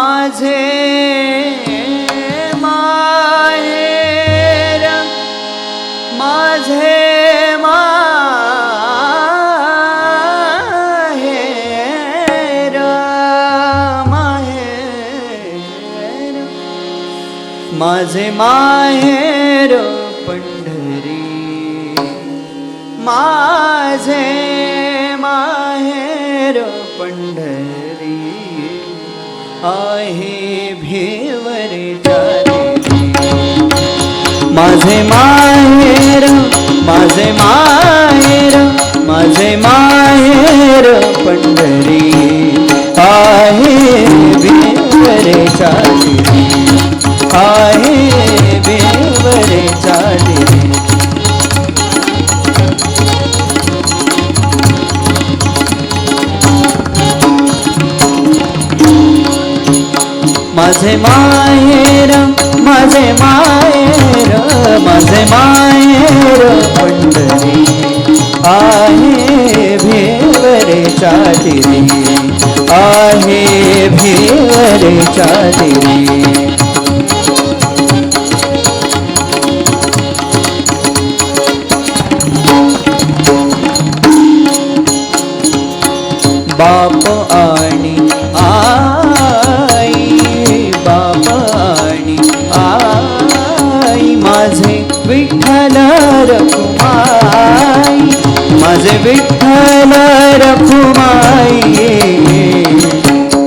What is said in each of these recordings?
माझे माहेर माझे माहेर माहेर. माझे माहेर पंढरी. माझे आहे भिवरेच्या माझे माहेर माझे माहेर माझे मा माझे माहेर माझे माहेर माझे माहेर पंढरी आहे भिवरे चातिरी आहे भिवरे चातिरी बाप आणि विठ्ठल रखुमाई माझे विठ्ठल रखुमाई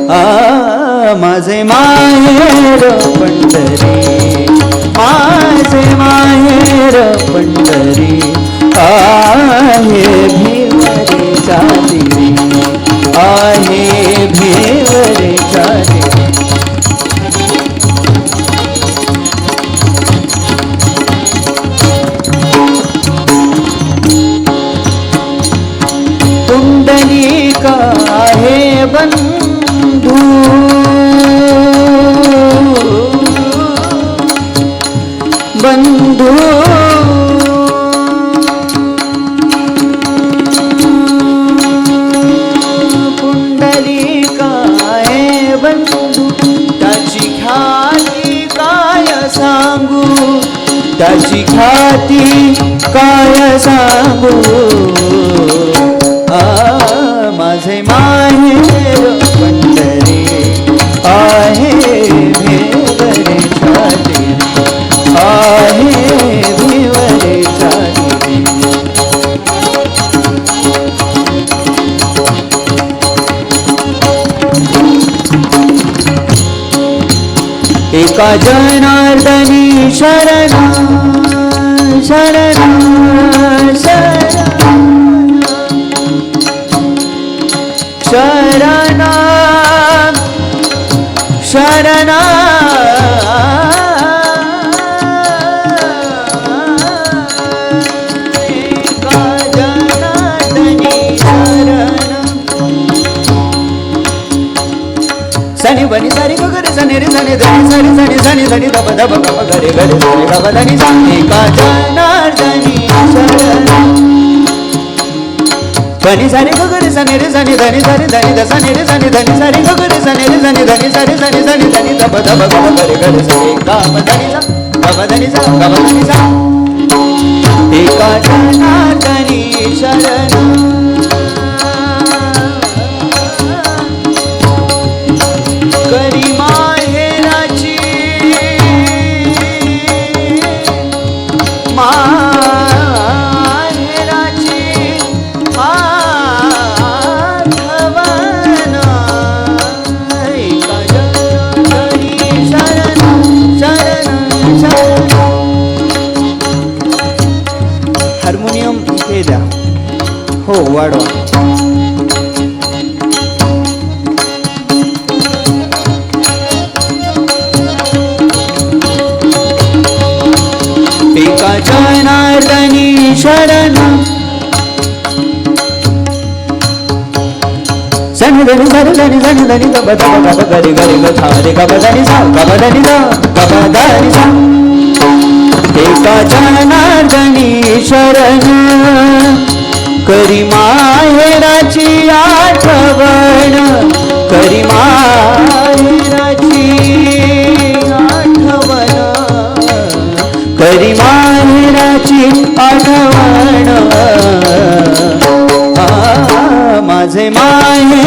आ माझे माहेर पंढरी. माझे माहेर पंढरी. हे बंधू. बंधू. कुंडलिका आहे बंधू? त्याची ख्याती काय सांगू? त्याची ख्याती काय सांगू? आ. आहे पंढरी आहे भिवरे छाती आहे भिवरे छाती एका जनार्दनी शरण शरण शरण. सनी बनी सारी गगरे सनी रे सनी धनी सनी सनी सनी सनी दब दब गप गरे गरे गरे गप धनी सनी का जनार्दनी शरण बनी सारी गगरे सनी रे सनी धनी सनी धनी द सनी रे सनी धनी सारी गगरे सनी रे सनी धनी सारी सनी सनी धनी दब दब गप गरे गरे सनी गप धनी सा गप धनी सा गप धनी सा एका जनार्दनी हो वाढवा. एका जनार्दनी शरण. सनी धनी सनी धनी सनी धनी ग रे गब धनी सा गब एका जनार्दनी शरण. करी माहेराची आठवण. करी माहेराची आठवण. करी माहेराची आठवण. माझे माहे